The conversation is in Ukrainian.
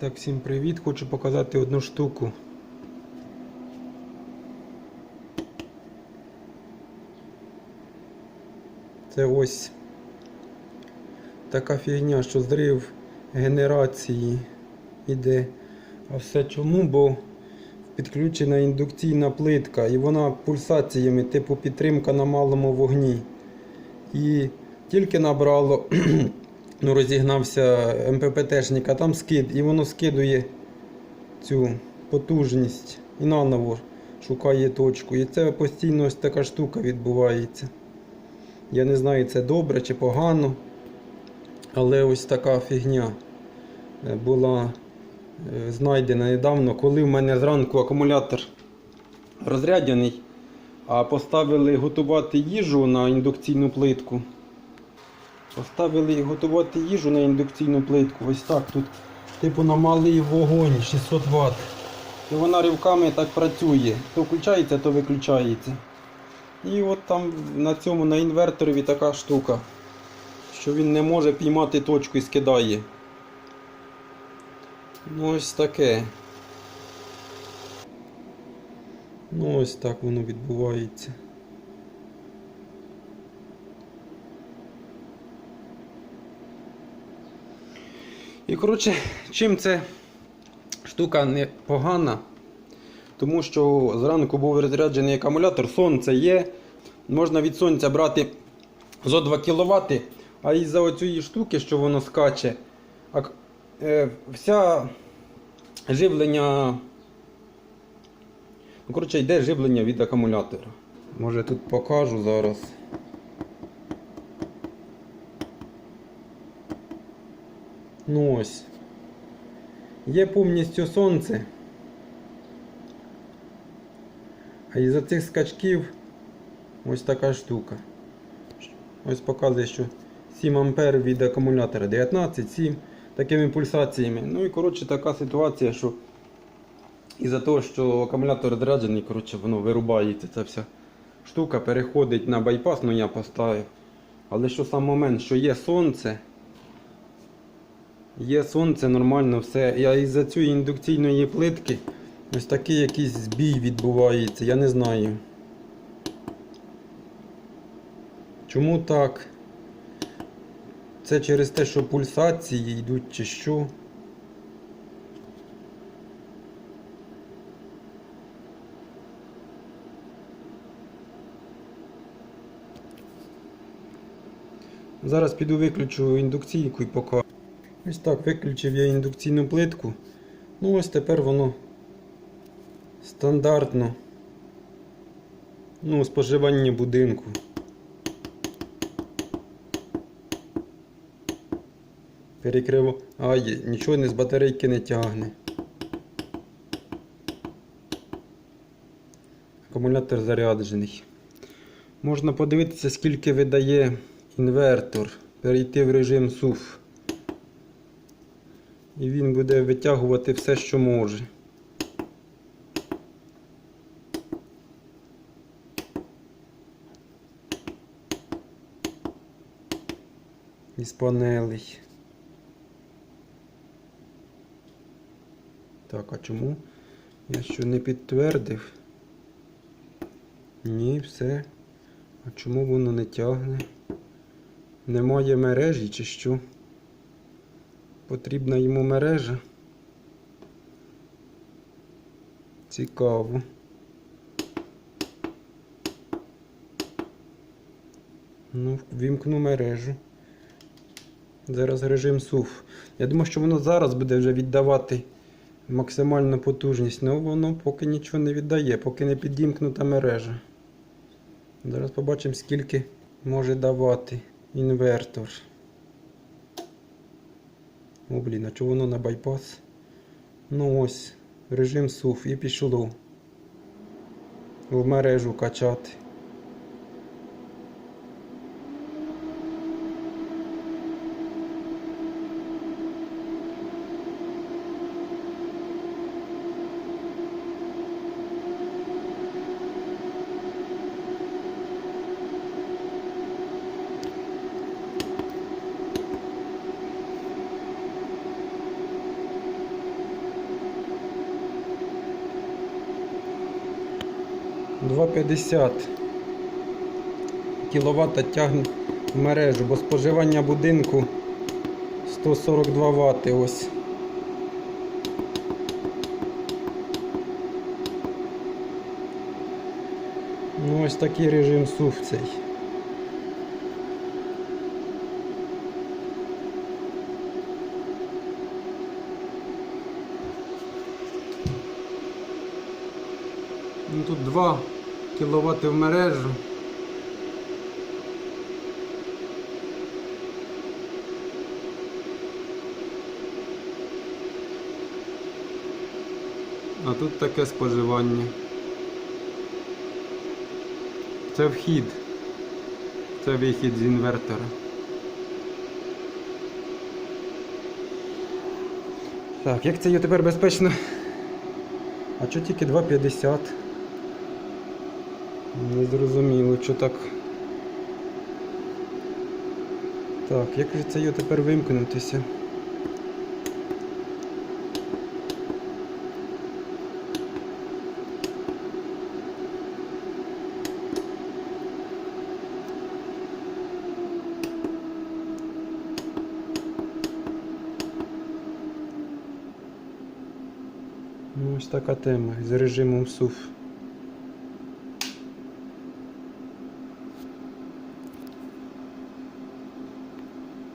Так, всім привіт! Хочу показати одну штуку. Це ось така фігня, що зрив генерації іде. А все чому? Бо підключена індукційна плитка і вона пульсаціями, типу підтримка на малому вогні. І тільки набрало, ну розігнався МППТшник, а там скид, і воно скидує цю потужність і наново шукає точку. І це постійно ось така штука відбувається. Я не знаю, це добре чи погано, але ось така фігня е, була е, знайдена недавно, коли в мене зранку акумулятор розрядяний, а поставили готувати їжу на індукційну плитку. Поставили готувати їжу на індукційну плитку. Ось так тут, типу на малий вогонь 600 Вт. І вона ривками так працює. То включається, то виключається. І от там на цьому на інверторові така штука, що він не може піймати точку і скидає. Ну ось таке. Ну ось так воно відбувається. І коротше, чим ця штука непогана, тому що зранку був розряджений акумулятор, сонце є, можна від сонця брати зо 2 кВт, а із-за оцієї штуки, що воно скаче, е, вся живлення. Ну, коротше, йде живлення від акумулятора. Може тут покажу зараз. Ну ось. Є повністю сонце. А із-за цих скачків ось така штука. Ось показує, що 7 ампер від акумулятора 19, 7 такими пульсаціями. Ну і коротше така ситуація, що із-за того, що акумулятор заряджений, коротше, воно вирубається ця вся штука, переходить на байпас, ну я поставив. Але що сам момент, що є сонце. Є сонце, нормально все. Я із-за цієї індукційної плитки ось такий якийсь збій відбувається, я не знаю. Чому так? Це через те, що пульсації йдуть чи що. Зараз піду виключу індукційку і покажу. Ось так, виключив я індукційну плитку. Ну ось тепер воно стандартно. Ну, споживання будинку. Перекриво. Ай, нічого не з батарейки не тягне. Акумулятор заряджений. Можна подивитися, скільки видає інвертор. Перейти в режим SUF. І він буде витягувати все, що може. Із панелей. Так, а чому? Я що не підтвердив? Ні, все. А чому воно не тягне? Немає мережі чи що? Потрібна йому мережа. Цікаво. Ну, вімкну мережу. Зараз режим SUF. Я думаю, що воно зараз буде вже віддавати максимальну потужність, але воно поки нічого не віддає, поки не підімкнута мережа. Зараз побачимо, скільки може давати інвертор. О, блін, а чого воно на байпас? Ну ось, режим суф і пішло. В мережу качати. 2,50 кВт тягне в мережу, бо споживання будинку 142 Вт ось. Ну, ось такий режим СУФ цей. Тут 2 кВт в мережу. А тут таке споживання. Це вхід. Це вихід з інвертора. Так, як це її тепер безпечно? А чого тільки 2,50? Не зрозуміло, що так. Так, як же це її тепер вимкнутися? Ну, ось така тема з режимом СУФ.